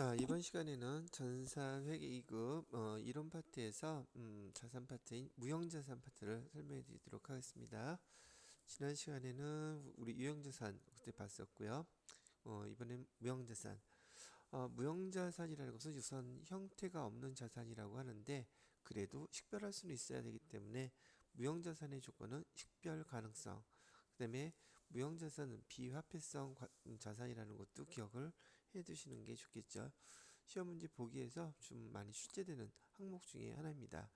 자, 이번 시간에는 전산 회계 2급 어, 이론 파트에서 음, 자산 파트인 무형자산 파트를 설명해 드리도록 하겠습니다. 지난 시간에는 우리 유형자산 그때 봤었고요. 어, 이번엔 무형자산. 어, 무형자산이라는 것은 우선 형태가 없는 자산이라고 하는데 그래도 식별할 수는 있어야 되기 때문에 무형자산의 조건은 식별 가능성. 그 다음에 무형자산은 비화폐성 과- 음, 자산이라는 것도 기억을 해두시는 게 좋겠죠. 시험 문제 보기에서 좀 많이 출제되는 항목 중에 하나입니다.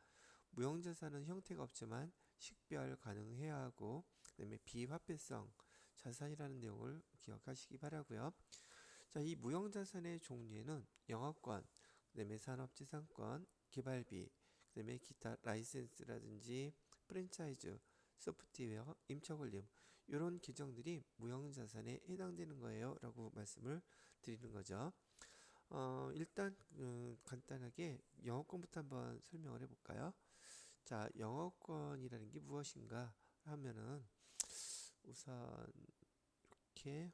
무형자산은 형태가 없지만 식별 가능해야 하고 그다음에 비화폐성 자산이라는 내용을 기억하시기 바라고요. 자, 이 무형자산의 종류에는 영업권, 그다음에 산업지상권, 개발비, 그다음에 기타 라이센스라든지 프랜차이즈, 소프트웨어, 임차권림 이런 계정들이 무형자산에 해당되는 거예요라고 말씀을 드리는 거죠. 어, 일단 음, 간단하게 영업권부터 한번 설명을 해볼까요? 자, 영업권이라는 게 무엇인가 하면은 우선 이렇게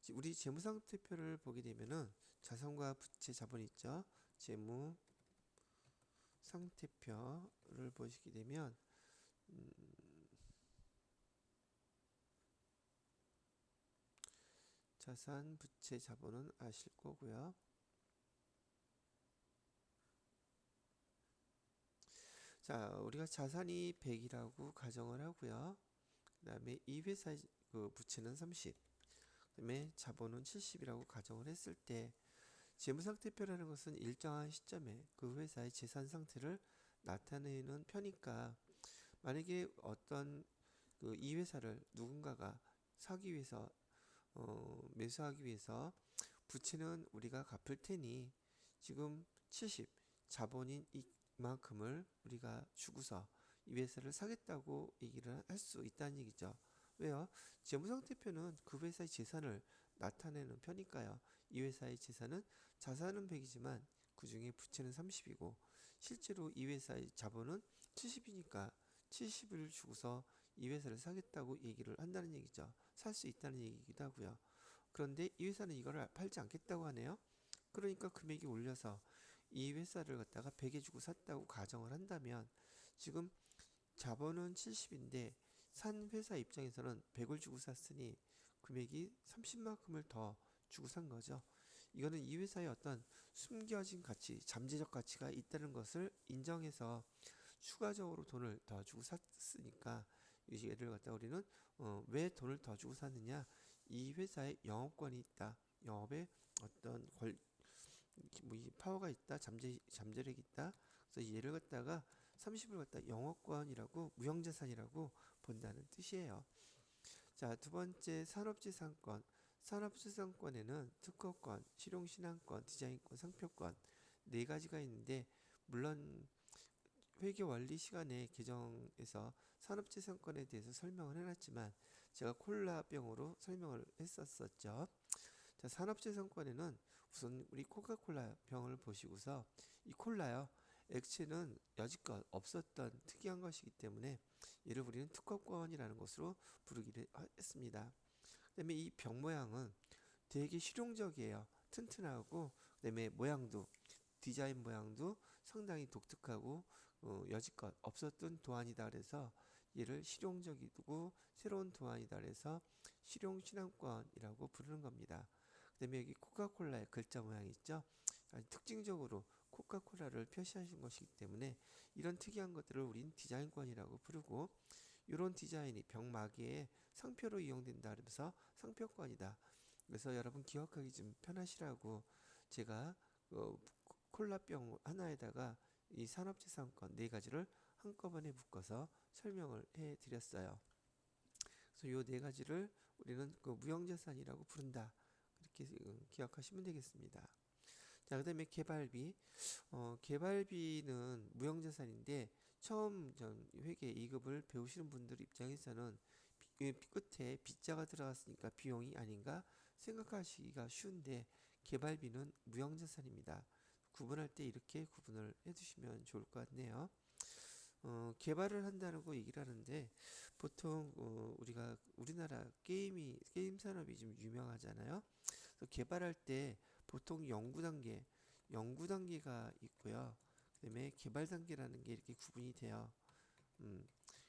지- 우리 재무상태표를 보게 되면은 자산과 부채 자본이 있죠. 재무 상태표를 보시게 되면 음, 자산, 부채, 자본은 아실 거고요. 자, 우리가 자산이 100이라고 가정을 하고요. 그 다음에 이 회사의 그 부채는 30, 그 다음에 자본은 70이라고 가정을 했을 때 재무상태표라는 것은 일정한 시점에 그 회사의 재산 상태를 나타내는 표니까 만약에 어떤 그 이 회사를 누군가가 사기 위해서 어, 매수하기 위해서 부채는 우리가 갚을 테니 지금 70 자본인 이만큼을 우리가 주고서 이 회사를 사겠다고 얘기를 할 수 있다는 얘기죠. 왜요? 재무상태표는 그 회사의 재산을 나타내는 편이니까요. 이 회사의 재산은 자산은 100이지만 그 중에 부채는 30이고 실제로 이 회사의 자본은 70이니까 70을 주고서 이 회사를 사겠다고 얘기를 한다는 얘기죠. 살 수 있다는 얘기이기도 하고요. 그런데 이 회사는 이거를 팔지 않겠다고 하네요. 그러니까 금액이 올려서 이 회사를 갖다가 100에 주고 샀다고 가정을 한다면 지금 자본은 70인데 산 회사 입장에서는 100을 주고 샀으니 금액이 30만큼을 더 주고 산 거죠. 이거는 이 회사의 어떤 숨겨진 가치, 잠재적 가치가 있다는 것을 인정해서 추가적으로 돈을 더 주고 샀으니까 이 예를 갖다 우리는 어, 왜 돈을 더 주고 샀느냐? 이 회사에 영업권이 있다. 영업에 어떤 권, 뭐 이 파워가 있다. 잠재 잠재력이 있다. 그래서 이 얘를 갖다가 30을 갖다 영업권이라고 무형자산이라고 본다는 뜻이에요. 자, 두 번째 산업지상권. 산업지상권에는 특허권, 실용신앙권, 디자인권, 상표권 네 가지가 있는데 물론 회계 원리 시간에 개정에서 산업지상권에 대해서 설명을 해놨지만 제가 콜라병으로 설명을 했었었죠. 자, 산업재산권에는 우선 우리 코카콜라 병을 보시고서 이 콜라요. 액체는 여지껏 없었던 특이한 것이기 때문에 이를 우리는 특허권이라는 것으로 부르기를 했습니다. 그다음에 이 병 모양은 되게 실용적이에요. 튼튼하고 그다음에 모양도 디자인 모양도 상당히 독특하고 어, 여지껏 없었던 도안이다 그래서 얘를 실용적이고 새로운 도안이다 그래서 실용 신앙권이라고 부르는 겁니다. 그다음에 여기 코카콜라의 글자 모양이 있죠. 아주 특징적으로 코카콜라를 표시하신 것이기 때문에 이런 특이한 것들을 우린 디자인권이라고 부르고 이런 디자인이 병마개에 상표로 이용된다 그러면서 상표권이다. 그래서 여러분 기억하기 좀 편하시라고 제가 어, 콜라병 하나에다가 이 산업재산권 네 가지를 한꺼번에 묶어서 설명을 해 드렸어요. 그래서 요네 가지를 우리는 그 무형자산이라고 부른다. 그렇게 기억하시면 되겠습니다. 자, 그 다음에 개발비. 어, 개발비는 무형자산인데 처음 전 회계 2급을 배우시는 분들 입장에서는 비, 끝에 빗자가 들어갔으니까 비용이 아닌가 생각하시기가 쉬운데 개발비는 무형자산입니다. 구분할 때 이렇게 구분을 해두시면 좋을 것 같네요. 어, 개발을 한다는 거 얘기를 하는데 보통 어, 우리가 우리나라 게임이 게임 산업이 좀 유명하잖아요. 그래서 개발할 때 보통 연구 단계, 연구 단계가 있고요. 그다음에 개발 단계라는 게 이렇게 구분이 돼요. 음,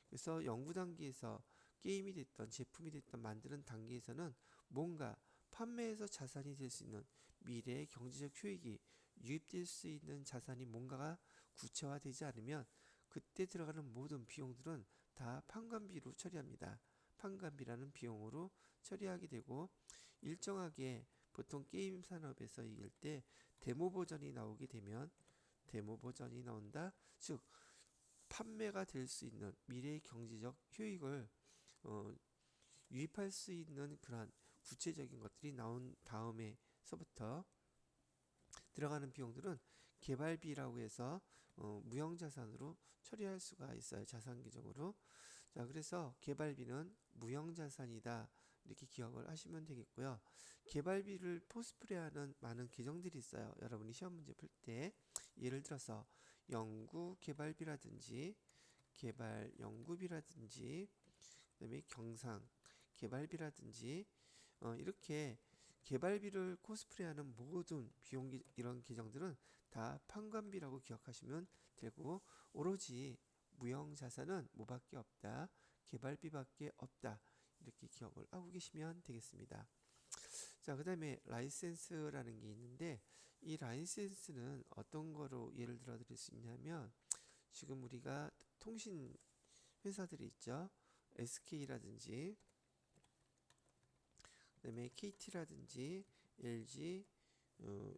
그래서 연구 단계에서 게임이 됐던 제품이 됐던 만드는 단계에서는 뭔가 판매해서 자산이 될 수 있는 미래의 경제적 효익이 유입될 수 있는 자산이 뭔가가 구체화되지 않으면 그때 들어가는 모든 비용들은 다 판관비로 처리합니다. 판관비라는 비용으로 처리하게 되고 일정하게 보통 게임 산업에서 이길 때 데모 버전이 나오게 되면 데모 버전이 나온다. 즉 판매가 될 수 있는 미래의 경제적 효익을 어, 유입할 수 있는 그러한 구체적인 것들이 나온 다음에서부터 들어가는 비용들은 개발비라고 해서 어, 무형자산으로 처리할 수가 있어요. 자산 규정으로. 자, 그래서 개발비는 무형자산이다. 이렇게 기억을 하시면 되겠고요. 개발비를 포스프레하는 많은 계정들이 있어요. 여러분이 시험 문제 풀 때 예를 들어서 연구 개발비라든지 개발 연구비라든지 그다음에 경상 개발비라든지 어, 이렇게 개발비를 코스프레하는 모든 비용 기- 이런 계정들은 다 판관비라고 기억하시면 되고 오로지 무형 자산은 뭐밖에 없다 개발비밖에 없다 이렇게 기억을 하고 계시면 되겠습니다. 자 그 다음에 라이센스라는 게 있는데 이 라이센스는 어떤 거로 예를 들어 드릴 수 있냐면 지금 우리가 통신 회사들이 있죠 SK라든지 그다음에 KT라든지 LG, 어,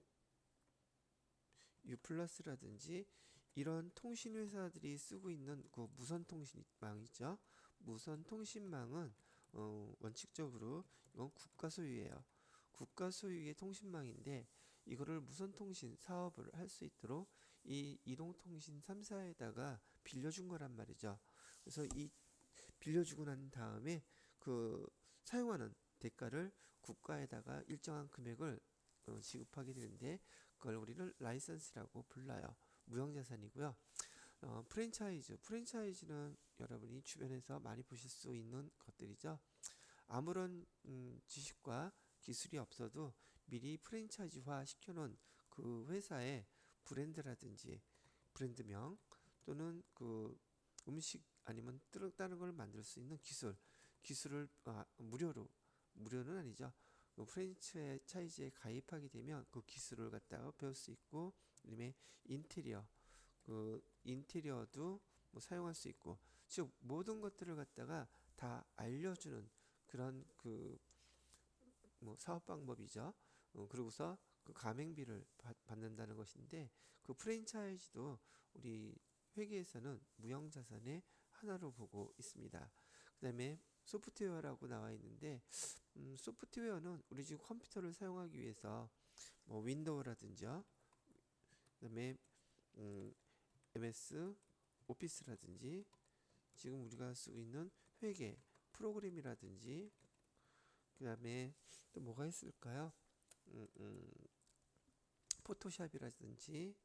유플러스라든지 이런 통신 회사들이 쓰고 있는 그 무선 통신망 있죠. 무선 통신망은 어, 원칙적으로 이건 국가 소유예요. 국가 소유의 통신망인데 이거를 무선 통신 사업을 할 수 있도록 이 이동통신 3사에다가 빌려준 거란 말이죠. 그래서 이 빌려주고 난 다음에 그 사용하는 대가를 국가에다가 일정한 금액을 어, 지급하게 되는데 그걸 우리는 라이선스라고 불러요. 무형자산이고요. 어, 프랜차이즈, 프랜차이즈는 여러분이 주변에서 많이 보실 수 있는 것들이죠. 아무런 음, 지식과 기술이 없어도 미리 프랜차이즈화 시켜놓은 그 회사의 브랜드라든지 브랜드명 또는 그 음식 아니면 뜨- 다른 걸 만들 수 있는 기술, 기술을 아, 무료로 무료는 아니죠. 그 프랜차이즈에 가입하게 되면 그 기술을 갖다가 배울 수 있고, 그다음에 인테리어, 그 인테리어도 뭐 사용할 수 있고, 즉 모든 것들을 갖다가 다 알려주는 그런 그 뭐 사업 방법이죠. 어, 그러고서 그 가맹비를 받, 받는다는 것인데 그 프랜차이즈도 우리 회계에서는 무형자산의 하나로 보고 있습니다. 그 다음에 소프트웨어라고 나와 있는데 음, 소프트웨어는 우리 지금 컴퓨터를 사용하기 위해서 뭐 윈도우라든지요. 그다음에 음, MS 오피스라든지 지금 우리가 쓰고 있는 회계 프로그램이라든지 그다음에 또 뭐가 있을까요? 음, 음, 포토샵이라든지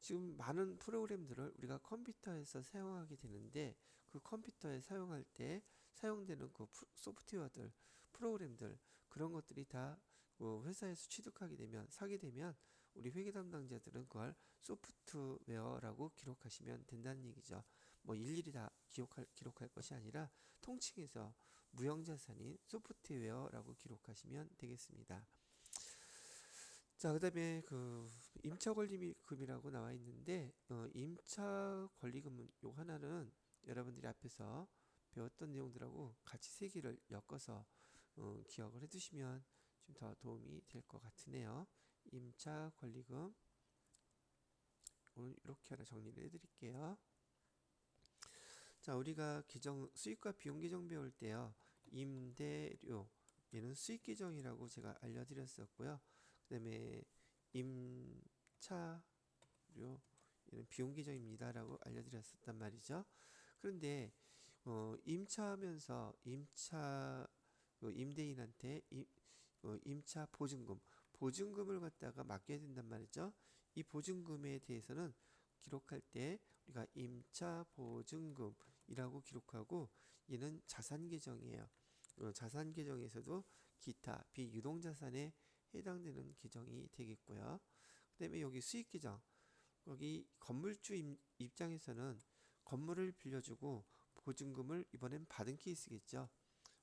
지금 많은 프로그램들을 우리가 컴퓨터에서 사용하게 되는데 그 컴퓨터에 사용할 때 사용되는 그 소프트웨어들, 프로그램들 그런 것들이 다그 회사에서 취득하게 되면 사게 되면 우리 회계 담당자들은 그걸 소프트웨어라고 기록하시면 된다는 얘기죠. 뭐 일일이 다 기록할 기록할 것이 아니라 통칭해서 무형자산인 소프트웨어라고 기록하시면 되겠습니다. 자, 그다음에 그 임차 권리금이라고 나와 있는데 어, 임차 권리금은 요 하나는 여러분들이 앞에서 배웠던 내용들하고 같이 세 개를 엮어서 어, 기억을 해두시면 좀 더 도움이 될 것 같으네요. 임차 권리금 오늘 이렇게 하나 정리를 해드릴게요. 자, 우리가 계정 수익과 비용 계정 배울 때요. 임대료 얘는 수익 계정이라고 제가 알려드렸었고요. 그다음에 임차료 얘는 비용 계정입니다라고 알려드렸었단 말이죠. 그런데 어, 임차하면서 임차 그 임대인한테 임, 어, 임차 보증금 보증금을 갖다가 맡겨야 된단 말이죠. 이 보증금에 대해서는 기록할 때 그러니까 임차 보증금이라고 기록하고 얘는 자산 계정이에요. 어, 자산 계정에서도 기타 비유동 자산에 해당되는 계정이 되겠고요. 그다음에 여기 수익 계정 여기 건물주 임- 입장에서는 건물을 빌려주고 보증금을 이번엔 받은 케이스겠죠.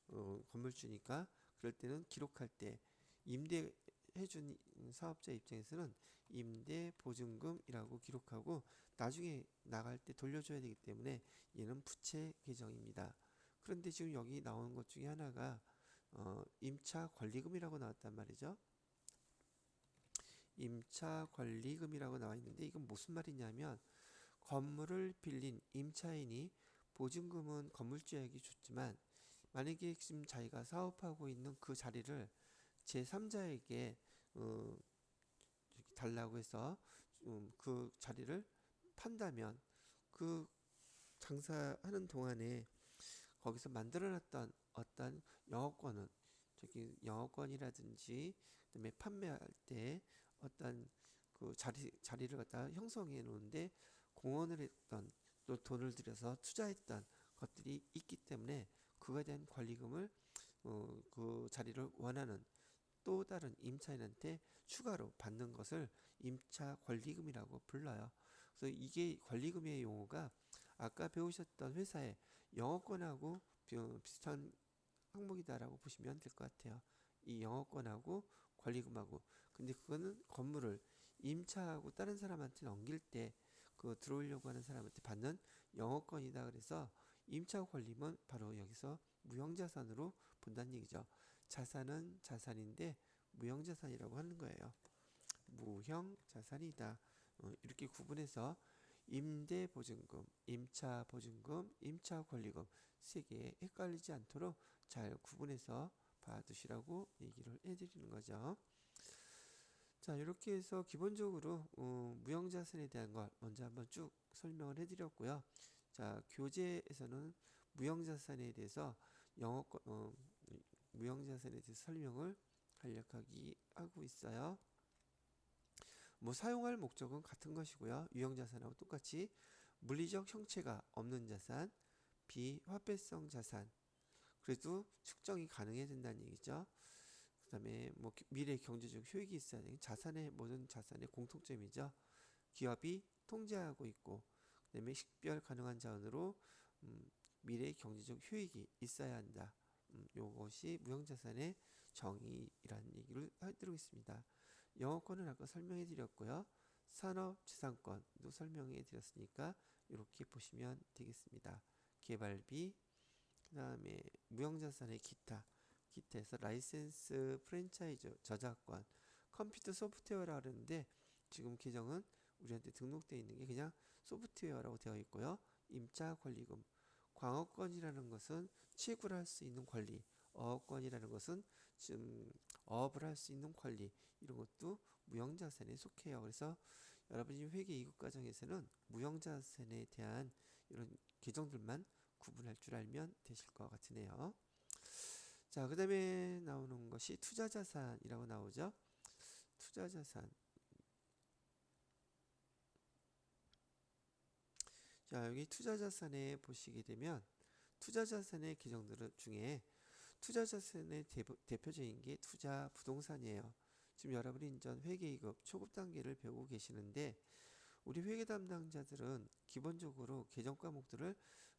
어, 건물주니까 그럴 때는 기록할 때 임대 해준 사업자 입장에서는 임대 보증금이라고 기록하고 나중에 나갈 때 돌려줘야 되기 때문에 얘는 부채 계정입니다. 그런데 지금 여기 나오는 것 중에 하나가 어, 임차 권리금이라고 나왔단 말이죠. 임차 권리금이라고 나와 있는데 이건 무슨 말이냐면 건물을 빌린 임차인이 보증금은 건물주에게 줬지만 만약에 지금 자기가 사업하고 있는 그 자리를 제3자에게 어, 달라고 해서 음, 그 자리를 판다면 그 장사하는 동안에 거기서 만들어놨던 어떤 영업권은 저기 영업권이라든지 그다음에 판매할 때 어떤 그 자리 자리를 갖다 형성해 놓는데 공헌을 했던 또 돈을 들여서 투자했던 것들이 있기 때문에 그거에 대한 권리금을 어, 그 자리를 원하는 또 다른 임차인한테 추가로 받는 것을 임차 권리금이라고 불러요. 그래서 이게 권리금의 용어가 아까 배우셨던 회사의 영업권하고 비- 비슷한 항목이다라고 보시면 될 것 같아요. 이 영업권하고 권리금하고 근데 그거는 건물을 임차하고 다른 사람한테 넘길 때 그 들어오려고 하는 사람한테 받는 영업권이다 그래서 임차 권리금은 바로 여기서 무형자산으로 본다는 얘기죠. 자산은 자산인데 무형자산이라고 하는 거예요. 무형자산이다. 어, 이렇게 구분해서 임대보증금, 임차보증금, 임차권리금 세 개 헷갈리지 않도록 잘 구분해서 봐두시라고 얘기를 해드리는 거죠. 자 이렇게 해서 기본적으로 어, 무형자산에 대한 걸 먼저 한번 쭉 설명을 해드렸고요. 자 교재에서는 무형자산에 대해서 영어 어, 무형자산에 대해서 설명을 간략하게 하고 있어요. 뭐 사용할 목적은 같은 것이고요. 유형자산하고 똑같이 물리적 형체가 없는 자산, 비화폐성 자산. 그래도 측정이 가능해야 된다는 얘기죠. 그다음에 뭐 기- 미래 경제적 효익이 있어야 되는 자산의 모든 자산의 공통점이죠. 기업이 통제하고 있고 그다음에 식별 가능한 자원으로 음, 미래 경제적 효익이 있어야 한다. 음, 요것이 무형자산의 정의라는 얘기를 해드리고 있습니다. 영어권은 아까 설명해 드렸고요. 산업지상권도 설명해 드렸으니까 이렇게 보시면 되겠습니다. 개발비, 그 다음에 무형자산의 기타, 기타에서 라이센스, 프랜차이즈, 저작권, 컴퓨터 소프트웨어라 하는데 지금 계정은 우리한테 등록되어 있는 게 그냥 소프트웨어라고 되어 있고요. 임차 권리금, 광어권이라는 것은 취급을 할수 있는 권리, 어업권이라는 것은 지금 어업을 할 수 있는 권리 이런 것도 무형자산에 속해요. 그래서 여러분이 회계 이급 과정에서는 무형자산에 대한 이런 계정들만 구분할 줄 알면 되실 것 같으네요. 자, 그 다음에 나오는 것이 투자자산이라고 나오죠. 투자자산. 자, 여기 투자자산에 보시게 되면 투자자산의 계정들 중에 투자자산의 대표, 대표 적인 게 투자 부동산이에요. 지금 여러분이 이전 회계이급 초급 단계를 배우고 계시는데 우리 회계 담당자들은 기본적으로 계정 과목들을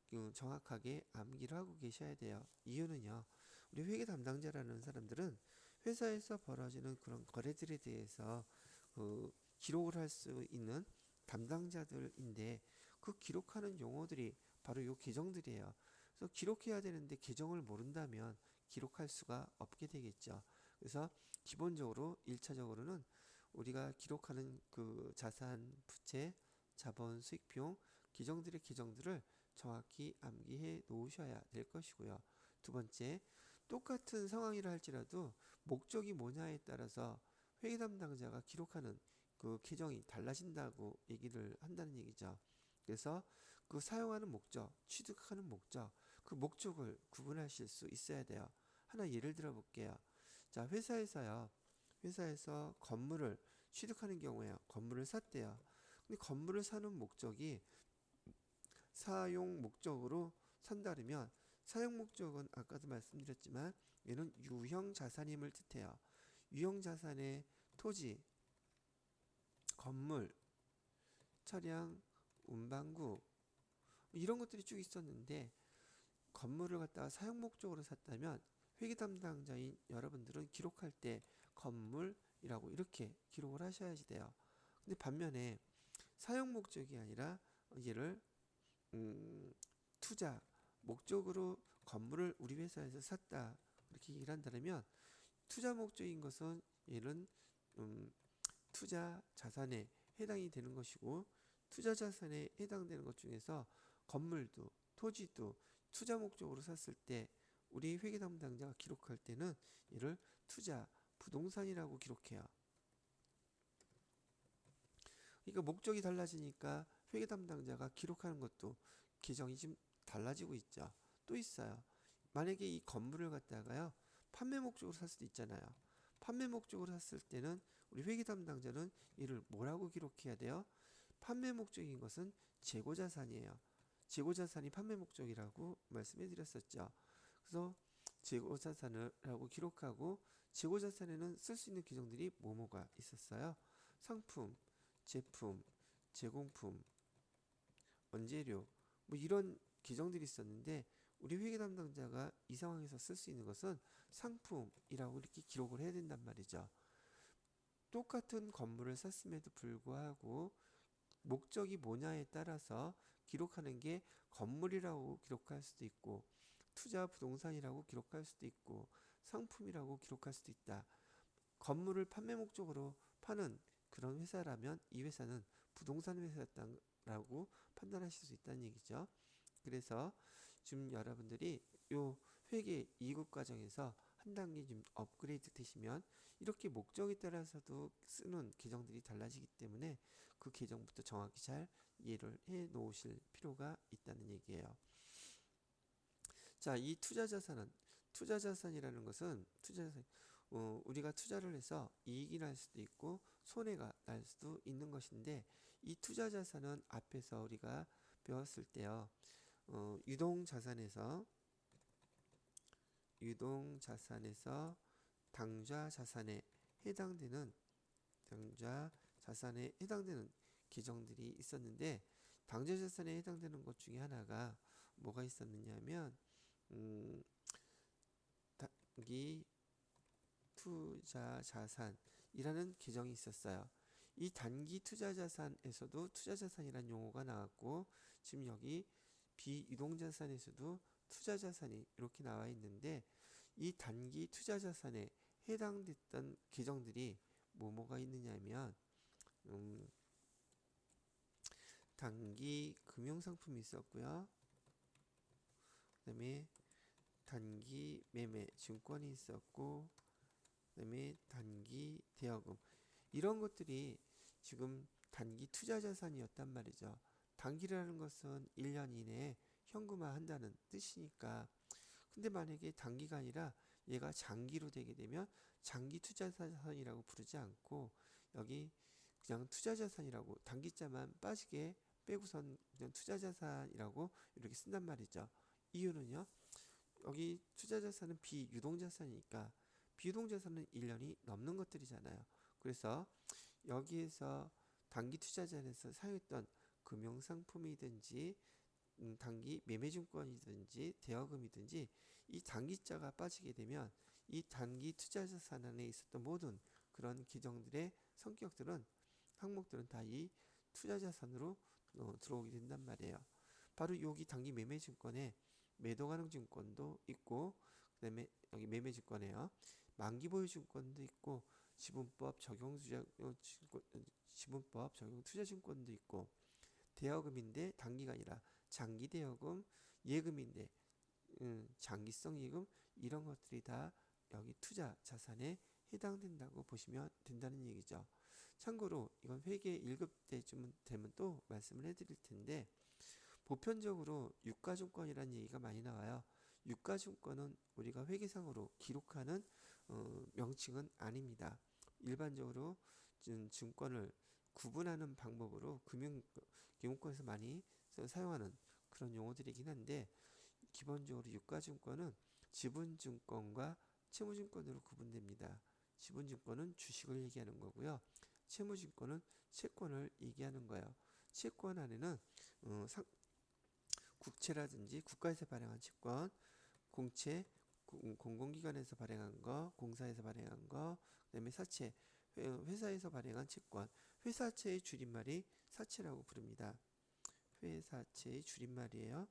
그 정확하게 암기를 하고 계셔야 돼요. 이유는요. 우리 회계 담당자라는 사람들은 회사에서 벌어지는 그런 거래들에 대해서 그 기록을 할 수 있는 담당자들인데 그 기록하는 용어들이 바로 요 계정들이에요. 그래서 기록해야 되는데 계정을 모른다면 기록할 수가 없게 되겠죠. 그래서 기본적으로 일차적으로는 우리가 기록하는 그 자산, 부채, 자본, 수익 비용 계정들의 계정들을 정확히 암기해 놓으셔야 될 것이고요. 두 번째, 똑같은 상황이라 할지라도 목적이 뭐냐에 따라서 회계 담당자가 기록하는 그 계정이 달라진다고 얘기를 한다는 얘기죠. 그래서 그 사용하는 목적, 취득하는 목적, 그 목적을 구분하실 수 있어야 돼요. 하나 예를 들어 볼게요. 자, 회사에서요. 회사에서 건물을 취득하는 경우에요. 건물을 샀대요. 근데 건물을 사는 목적이 사용 목적으로 산다르면 사용 목적은 아까도 말씀드렸지만 얘는 유형 자산임을 뜻해요. 유형 자산의 토지, 건물, 차량, 운반구 이런 것들이 쭉 있었는데 건물을 갖다가 사용 목적으로 샀다면 회계 담당자인 여러분들은 기록할 때 건물이라고 이렇게 기록을 하셔야지 돼요. 근데 반면에 사용 목적이 아니라 얘를 음, 투자 목적으로 건물을 우리 회사에서 샀다 이렇게 얘기를 한다면 투자 목적인 것은 얘는 음, 투자 자산에 해당이 되는 것이고 투자 자산에 해당되는 것 중에서 건물도 토지도 투자 목적으로 샀을 때 우리 회계 담당자가 기록할 때는 이를 투자 부동산이라고 기록해요. 그러니까 목적이 달라지니까 회계 담당자가 기록하는 것도 계정이 좀 달라지고 있죠. 또 있어요. 만약에 이 건물을 갖다가요 판매 목적으로 살 수도 있잖아요. 판매 목적으로 샀을 때는 우리 회계 담당자는 이를 뭐라고 기록해야 돼요? 판매 목적인 것은 재고 자산이에요. 재고 자산이 판매 목적이라고 말씀해 드렸었죠. 그래서 재고 자산을라고 기록하고 재고 자산에는 쓸 수 있는 규정들이 뭐뭐가 있었어요. 상품, 제품, 제공품, 원재료 뭐 이런 규정들이 있었는데 우리 회계 담당자가 이 상황에서 쓸 수 있는 것은 상품이라고 이렇게 기록을 해야 된단 말이죠. 똑같은 건물을 샀음에도 불구하고 목적이 뭐냐에 따라서 기록하는 게 건물이라고 기록할 수도 있고 투자 부동산이라고 기록할 수도 있고 상품이라고 기록할 수도 있다. 건물을 판매 목적으로 파는 그런 회사라면 이 회사는 부동산 회사였다라고 판단하실 수 있다는 얘기죠. 그래서 지금 여러분들이 요 회계 2급 과정에서 한 단계 좀 업그레이드 되시면 이렇게 목적에 따라서도 쓰는 계정들이 달라지기 때문에 그 계정부터 정확히 잘 이해를 해 놓으실 필요가 있다는 얘기예요. 자, 이 투자 자산은 투자 자산이라는 것은 투자 자산 어, 우리가 투자를 해서 이익이 날 수도 있고 손해가 날 수도 있는 것인데 이 투자 자산은 앞에서 우리가 배웠을 때요. 어, 유동 자산에서 유동 자산에서 당좌 자산에 해당되는 당좌 자산에 해당되는 계정들이 있었는데 당좌 자산에 해당되는 것 중에 하나가 뭐가 있었느냐면 음, 단기 투자 자산이라는 계정이 있었어요. 이 단기 투자 자산에서도 투자 자산이라는 용어가 나왔고 지금 여기 비유동 자산에서도 투자 자산이 이렇게 나와 있는데 이 단기 투자 자산에 해당됐던 계정들이 뭐뭐가 있느냐면 음, 단기 금융상품이 있었고요. 그 다음에 단기 매매 증권이 있었고 그 다음에 단기 대여금 이런 것들이 지금 단기 투자 자산이었단 말이죠. 단기라는 것은 1년 이내에 현금화 한다는 뜻이니까 근데 만약에 단기가 아니라 얘가 장기로 되게 되면 장기 투자 자산이라고 부르지 않고 여기 그냥 투자 자산이라고 단기자만 빠지게 빼고선 그냥 투자 자산이라고 이렇게 쓴단 말이죠. 이유는요. 여기 투자 자산은 비유동 자산이니까 비유동 자산은 1년이 넘는 것들이잖아요. 그래서 여기에서 단기 투자자에서 사용했던 금융상품이든지 음, 단기 매매증권이든지 대여금이든지 이 단기자가 빠지게 되면 이 단기 투자자산 안에 있었던 모든 그런 기정들의 성격들은 항목들은 다 이 투자자산으로 어, 들어오게 된단 말이에요. 바로 여기 단기 매매증권에 매도 가능 증권도 있고 그다음에 여기 매매증권에요. 만기 보유 증권도 있고 지분법 적용 투자 어, 지분법 적용 투자 증권도 있고 대여금인데 단기가 아니라 장기 대여금 예금인데 음, 장기성 예금 이런 것들이 다 여기 투자 자산에 해당된다고 보시면 된다는 얘기죠. 참고로 이건 회계 1급 때쯤 되면 또 말씀을 해드릴 텐데 보편적으로 유가증권이라는 얘기가 많이 나와요. 유가증권은 우리가 회계상으로 기록하는 어, 명칭은 아닙니다. 일반적으로 증권을 구분하는 방법으로 금융 기업권에서 많이 사용하는 그런 용어들이긴 한데 기본적으로 유가증권은 지분증권과 채무증권으로 구분됩니다. 지분증권은 주식을 얘기하는 거고요. 채무증권은 채권을 얘기하는 거예요. 채권 안에는 어, 상, 국채라든지 국가에서 발행한 채권, 공채, 공- 공공기관에서 발행한 거, 공사에서 발행한 거, 그다음에 사채, 회- 회사에서 발행한 채권, 회사채의 줄임말이 사채라고 부릅니다. 회사채의 줄임말이에요.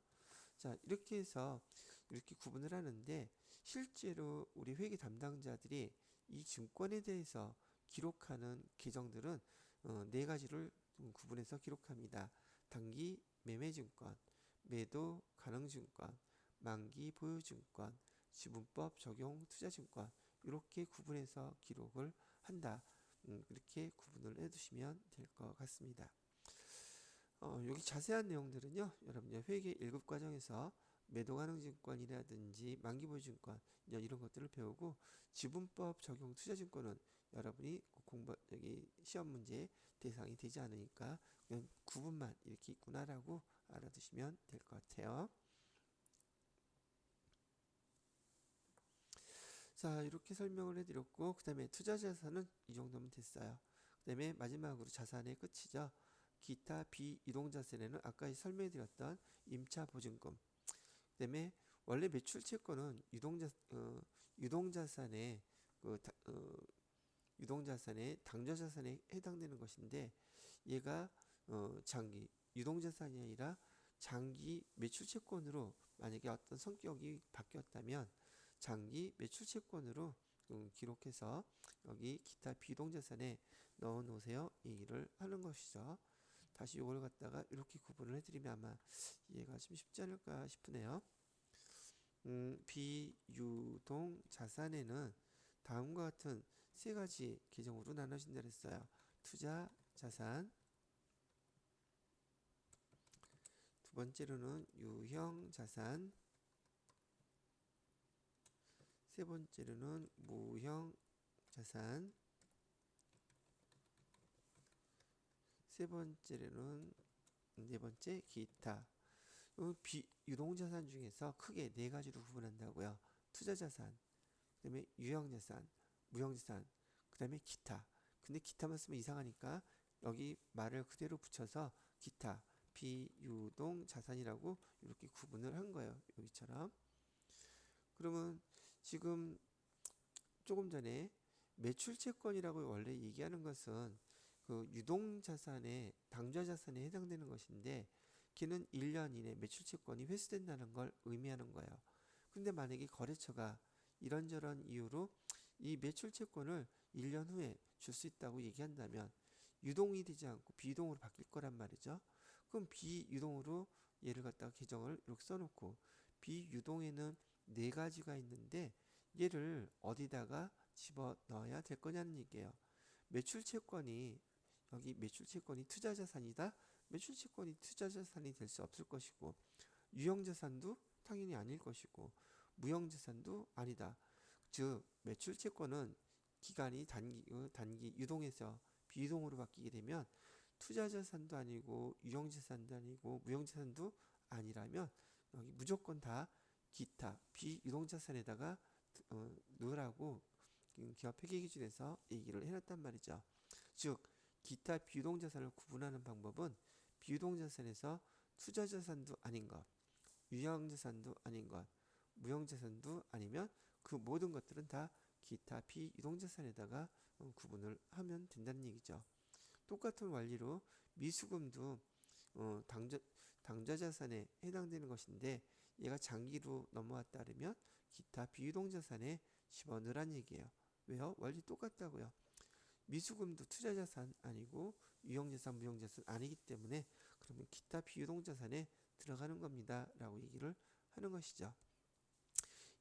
자, 이렇게 해서 이렇게 구분을 하는데 실제로 우리 회계 담당자들이 이 증권에 대해서 기록하는 계정들은 어, 네 가지를 음, 구분해서 기록합니다. 단기 매매증권, 매도 가능증권, 만기 보유증권, 지분법 적용 투자증권 이렇게 구분해서 기록을 한다. 음, 이렇게 구분을 해두시면 될 것 같습니다. 어, 여기 자세한 내용들은요, 여러분들 회계 1급 과정에서 매도 가능 증권이라든지 만기 보유 증권 이런 것들을 배우고 지분법 적용 투자 증권은 여러분이 공부 여기 시험 문제 대상이 되지 않으니까 그냥 구분만 이렇게 있구나라고 알아두시면 될 것 같아요. 자 이렇게 설명을 해드렸고 그 다음에 투자 자산은 이 정도면 됐어요. 그 다음에 마지막으로 자산의 끝이죠. 기타 비이동 자산에는 아까 설명해드렸던 임차 보증금 그 다음에 원래 매출 채권은 유동자 어, 유동자산의 그 다- 어, 유동자산의 당좌자산에 해당되는 것인데 얘가 어, 장기 유동자산이 아니라 장기 매출 채권으로 만약에 어떤 성격이 바뀌었다면 장기 매출 채권으로 음, 기록해서 여기 기타 비동자산에 넣어 놓으세요 얘기를 하는 것이죠. 다시 이걸 갖다가 이렇게 구분을 해드리면 아마 이해가 좀 쉽지 않을까 싶으네요. 음, 비유동 자산에는 다음과 같은 세 가지 계정으로 나눠진다 그랬어요. 투자 자산, 두 번째로는 유형 자산, 세 번째로는 무형 자산, 세 번째로는 네 번째 기타. 어, 비, 유동자산 중에서 크게 네 가지로 구분한다고요. 투자자산, 그 다음에 유형자산, 무형자산, 그 다음에 기타. 근데 기타만 쓰면 이상하니까 여기 말을 그대로 붙여서 기타, 비유동 자산이라고 이렇게 구분을 한 거예요. 여기처럼. 그러면 지금 조금 전에 매출 채권이라고 원래 얘기하는 것은 그 유동 자산의 당좌 자산에 해당되는 것인데 걔는 1년 이내 매출 채권이 회수된다는 걸 의미하는 거예요. 근데 만약에 거래처가 이런저런 이유로 이 매출 채권을 1년 후에 줄 수 있다고 얘기한다면 유동이 되지 않고 비유동으로 바뀔 거란 말이죠. 그럼 비유동으로 얘를 갖다가 계정을 이렇게 써놓고 비유동에는 네 가지가 있는데 얘를 어디다가 집어 넣어야 될 거냐는 얘기예요. 매출 채권이 여기 매출 채권이 투자 자산이다. 매출 채권이 투자 자산이 될 수 없을 것이고 유형 자산도 당연히 아닐 것이고 무형 자산도 아니다. 즉 매출 채권은 기간이 단기 어, 단기 유동에서 비유동으로 바뀌게 되면 투자 자산도 아니고 유형 자산도 아니고 무형 자산도 아니라면 여기 무조건 다 기타 비유동자산에다가 어, 넣으라고 기업 회계 기준에서 얘기를 해놨단 말이죠. 즉 기타 비유동자산을 구분하는 방법은 비유동자산에서 투자자산도 아닌 것, 유형자산도 아닌 것, 무형자산도 아니면 그 모든 것들은 다 기타 비유동자산에다가 어, 구분을 하면 된다는 얘기죠. 똑같은 원리로 미수금도 어, 당좌, 당좌자산에 해당되는 것인데 얘가 장기로 넘어왔다 그러면 기타 비유동자산에 집어넣으란 얘기예요. 왜요? 원리 똑같다고요. 미수금도 투자자산 아니고 유형자산, 무형자산 아니기 때문에 그러면 기타 비유동자산에 들어가는 겁니다. 라고 얘기를 하는 것이죠.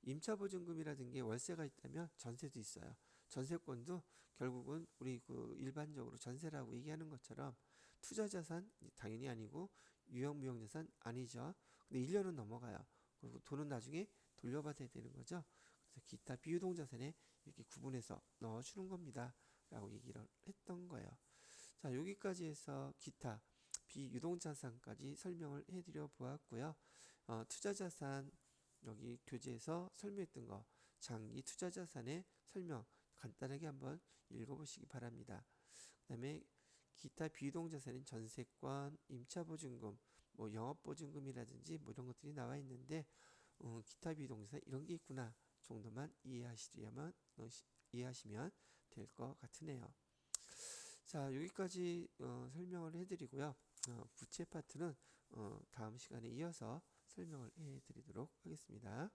임차보증금이라든 게 월세가 있다면 전세도 있어요. 전세권도 결국은 우리 그 일반적으로 전세라고 얘기하는 것처럼 투자자산 당연히 아니고 유형, 무형자산 아니죠. 근데 1년은 넘어가요. 그리고 돈은 나중에 돌려받아야 되는 거죠. 그래서 기타 비유동 자산에 이렇게 구분해서 넣어주는 겁니다. 라고 얘기를 했던 거예요. 자, 여기까지 해서 기타 비유동 자산까지 설명을 해드려 보았고요. 어, 투자 자산 여기 교재에서 설명했던 거 장기 투자 자산의 설명 간단하게 한번 읽어보시기 바랍니다. 그 다음에 기타 비유동 자산인 전세권, 임차보증금, 뭐 영업보증금이라든지 뭐 이런 것들이 나와 있는데 어, 기타 비유동자산 이런 게 있구나 정도만 이해하시려면 어, 시- 이해하시면 될 것 같으네요. 자 여기까지 어, 설명을 해드리고요. 어, 부채 파트는 어, 다음 시간에 이어서 설명을 해드리도록 하겠습니다.